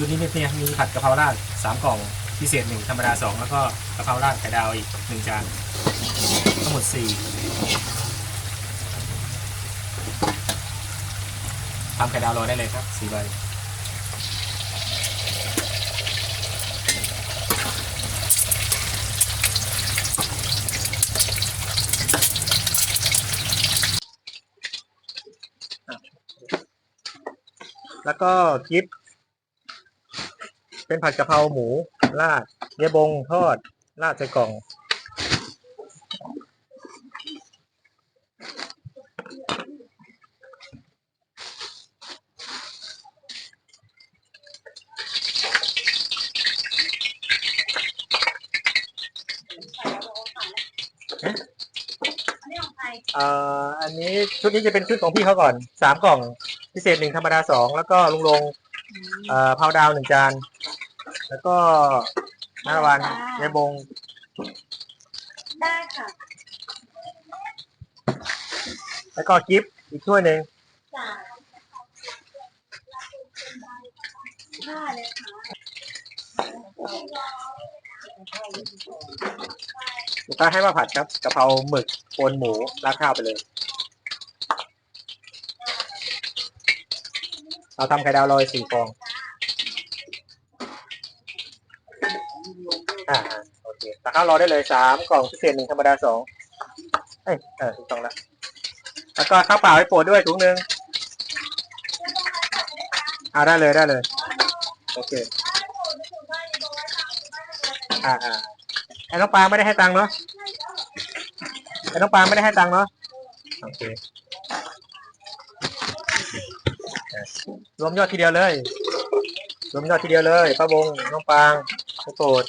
ชุดนี้เนี่ยมีผัดกะเพราราดสามกล่องพิเศษหนึ่งธรรมดาสองแล้วก็กะเพราราดไข่ดาวอีกหนึ่งจานทั้งหมดสี่ทำไข่ดาวรอได้เลยครับสี่ใบแล้วก็กิฟ เป็นผัดกะเพราหมูราดเยบงทอดราดใส่กล่อง เอ่ออันนี้ชุดนี้จะเป็นชุดของพี่เขาก่อนสามกล่อง พิเศษหนึ่งธรรมดาสองแล้วก็ลุงลงเอ่อพาวดาวหนึ่งจาน แล้วก็น้าวันยายบง ได้ค่ะแล้วก็กิฟอีกถ้วยหนึ่งจ่ายได้เลยค่ะลูกค้าให้มาผัดครับกะเพราหมึกโคนหมูราดข้าวไปเลย เราทำไข่ดาวลอยสี่ฟอง ตักข้าวรอได้เลยสามกล่องพิเศษหนึ่งธรรมดาสองเอ้ยเออถูกต้องแล้วแล้วก็ข้าวเปล่าให้โปรดด้วยถุงหนึ่งอ่าได้เลยได้เลย โอเคอ่าอ่าไอ้น้องปลาไม่ได้ให้ตังค์เนาะไอ้น้องปลาไม่ได้ให้ตังค์เนาะโอเครวมยอดทีเดียวเลย รวมยอดทีเดียวเลยป้าบงน้องปางข้าวโปรด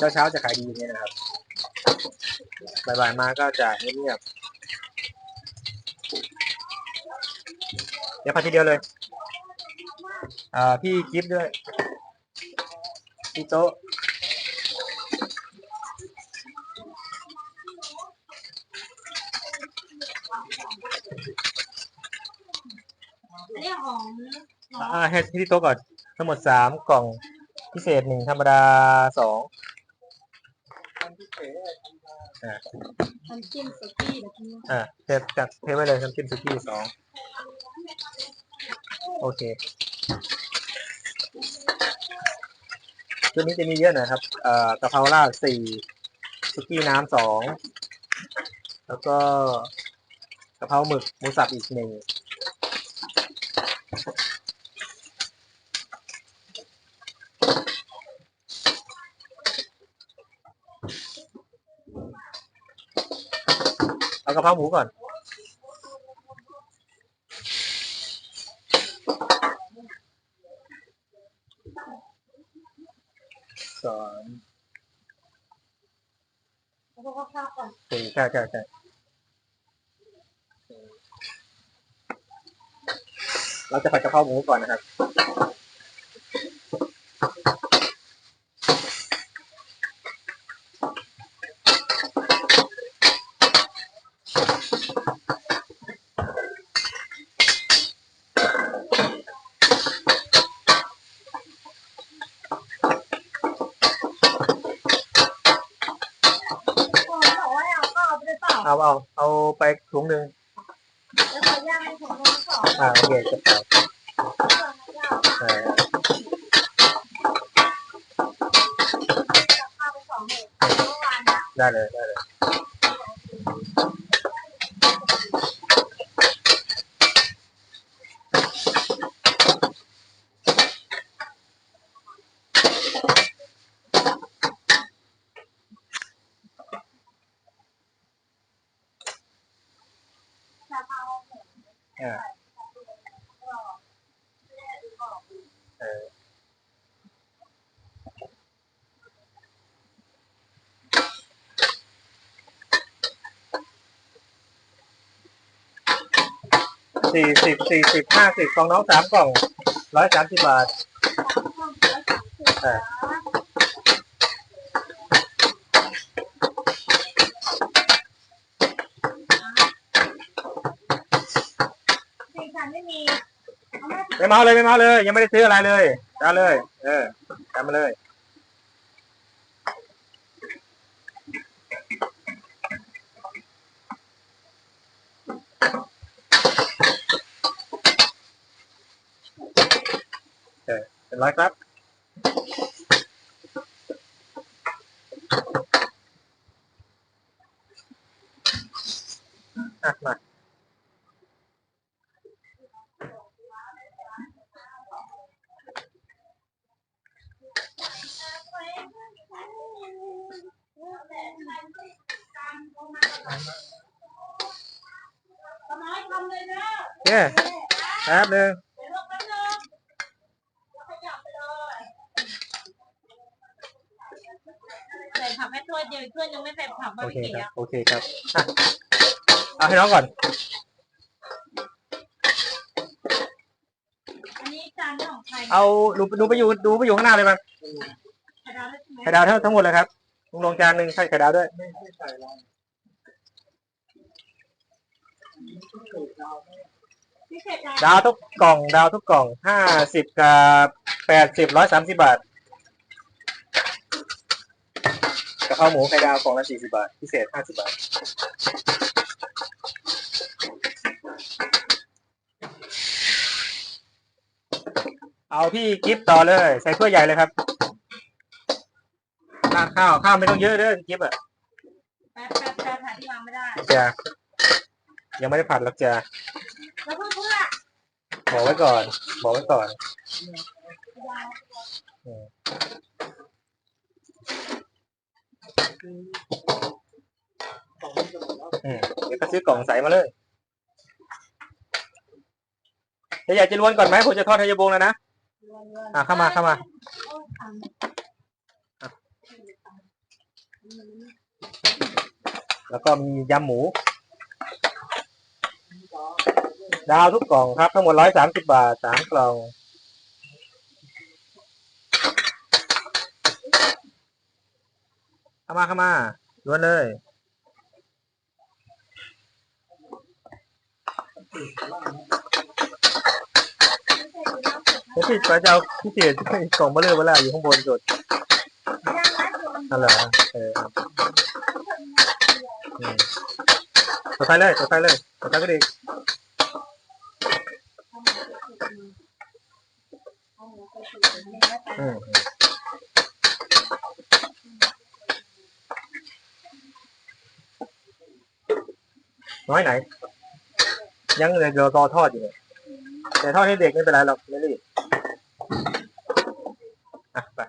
เช้าเช้าๆจะขายดีอย่างนี้นะครับบ่ายๆมาก็จะเงียบๆเดี๋ยวพัดทีเดียวเลย อ่า พี่กิฟต์ด้วย พี่โต๊ะอันนี้ของน้องอ่าให้พี่โต๊ะก่อน ทั้งหมดสามกล่องพิเศษหนึ่งธรรมดาสอง อ่าน้ำจิ้มสุกี้เดี๋ยวกินอ่าเทปจัดเทปไว้เลยน้ำจิ้มซุกี้สองโอเคตัวนี้จะมีเยอะหน่อยครับเอ่อกะเพราราดสี่ซุกี้น้ำสองแล้วก็กะเพราหมึกหมูสับอีกหนึ่ง เอากะเพราหมูก่อนสามแล้วก็ข้าวก่อนสี่ใช่ใช่ใช่เราจะผัดกระเพราหมูก่อนนะครับ เปล่าเอาเอาเอาไปถุงหนึ่งแล้วขอย่างให้ของน้องสองอ่าโอเคจะเป่าย่างเออข้าวไปสองหมื่นเมื่อวานนะได้เลยได้เลย กะเพรา เออเออสี่สิบสี่สิบห้าสิบของน้องสามกล่องร้อยสามสิบบาทเออ ไม่เมาเลยไม่เมาเลย ยังไม่ได้ซื้ออะไรเลยเอาเลย เออทำมาเลยเออเป็นไรครับ อะมา น้อยทำ เลยนะเนี่ยแป๊บหนึงเดี๋ยวลงแป๊บนึงแล้วขยับไปเลยใส่ผักแม่ถ้วยเดียวถ้วยยังไม่ใส่ผักบาโอร์เคบีคิวครับอะโอเคครับอะเอาให้น้องก่อน อันนี้จานของใครเอาดูดูไปอยู่ดูไปอยู่ข้างหน้าเลยมั้ย ไข่ดาวทั้งทั้งหมดเลยครับลุงลงจานหนึ่งใส่ไข่ดาวด้วยดาวทุกกล่อง ดาวทุกกล่องห้าสิบกับแปดสิบร้อยสามสิบบาทกะเพราหมูไข่ดาวกล่องละสี่สิบาท พิเศษห้าสิบบาทเอาพี่กิฟต์ต่อเลย ใส่ถ้วยใหญ่เลยครับาดข้าวข้าวไม่ต้องเยอะเด้อพี่กิฟต์อะแป๊บแป๊บแป๊บหาที่วางไม่ได้ จ้ะยังไม่ได้ผัดหรอกจ้ะแล้วเพื่อนเพื่อนบอกไว้ก่อน บอกไว้ก่อนอืมอืมเดี๋ยวก็ซื้อกล่องใสมาเลยจะอยากจะล้วนก่อนไหมผมจะทอดไทยบงแล้วนะ อะเข้ามาเข้ามา แล้วก็มียำหมู ดาวทุกกล่องครับ ทั้งหมดร้อยสามสิบบาทสามกล่อง เข้ามาเข้ามาล้วนเลยแล้วพี่ก็จะเอาพิเศษกล่องเบลเลอร์เวลาอยู่ข้างบนสุด นั่นเหรอเออครับอืมตัวท้ายเลยตัวท้ายเลยตัวท้ายก็ดีอืมน้อยไหน ยังเลยเดี๋ยวรอทอดอยู่เนี่ยแต่ทอดให้เด็กไม่เป็นไรหรอกไม่รีบอะไป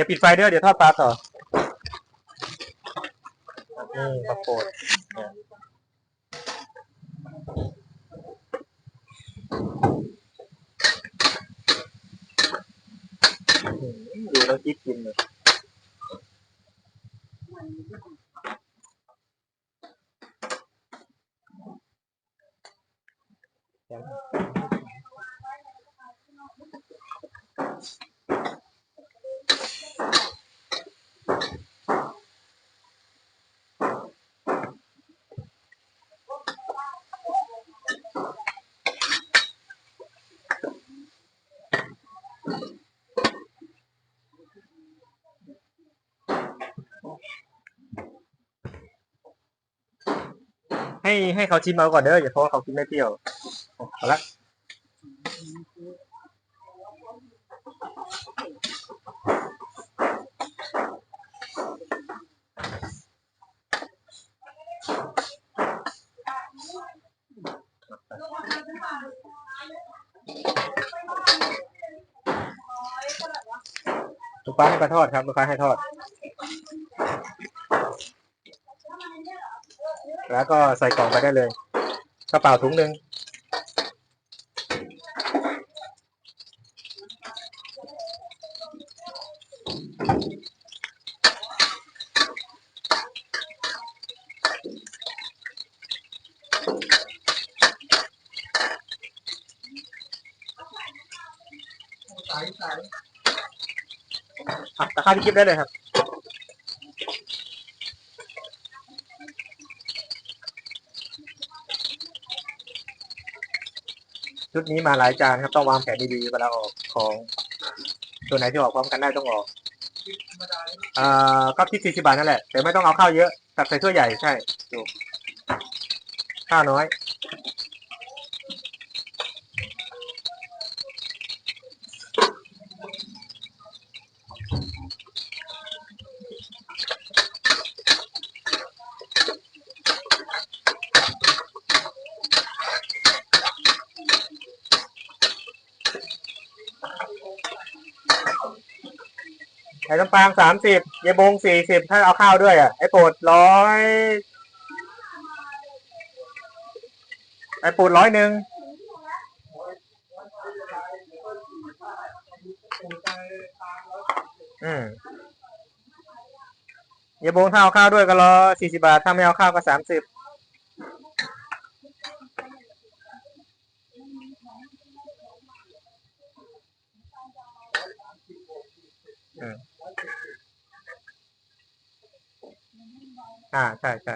อย่าปิดไฟเด้อเดี๋ยวทอดปลาต่อนี่ปลาโปดเนี่ยดูแล้วคิดกินเลย ให้ให้เขาชิมเอาก่อนเด้ออย่าเพราะว่าเขากินไม่เปรี้ยวเอาละลูกค้าให้ปลาทอดครับลูกค้าให้ทอด แล้วก็ใส่กล่องไปได้เลยกระเป๋าถุงหนึ่งอะตะข้าที่กิฟได้เลยครับ ชุดนี้มาหลายจานครับต้องวางแผนดีๆเวลาออกของตัวไหนที่ออกพร้อมกันได้ต้องออกอ่าก็ที่สี่สิบาทนั่นแหละแต่ไม่ต้องเอาข้าวเยอะตักใส่ถ้วยใหญ่ใช่ถูกข้าวน้อย อ้น้ำปางสามสิบยายบงสี่สิบถ้าเอาข้าวด้วยอะ ไอ้โปรดร้อยไอ้ปูดร้อยหนึ่งอืมยายบงถ้าเอาข้าวด้วยก็ร้อสี่สิบาท ถ้าไม่เอาข้าวก็สามสิบอืม อ่าใช่ใช่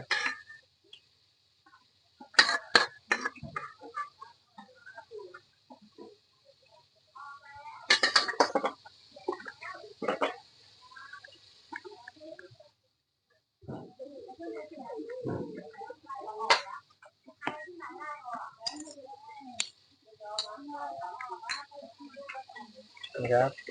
นี่ครับ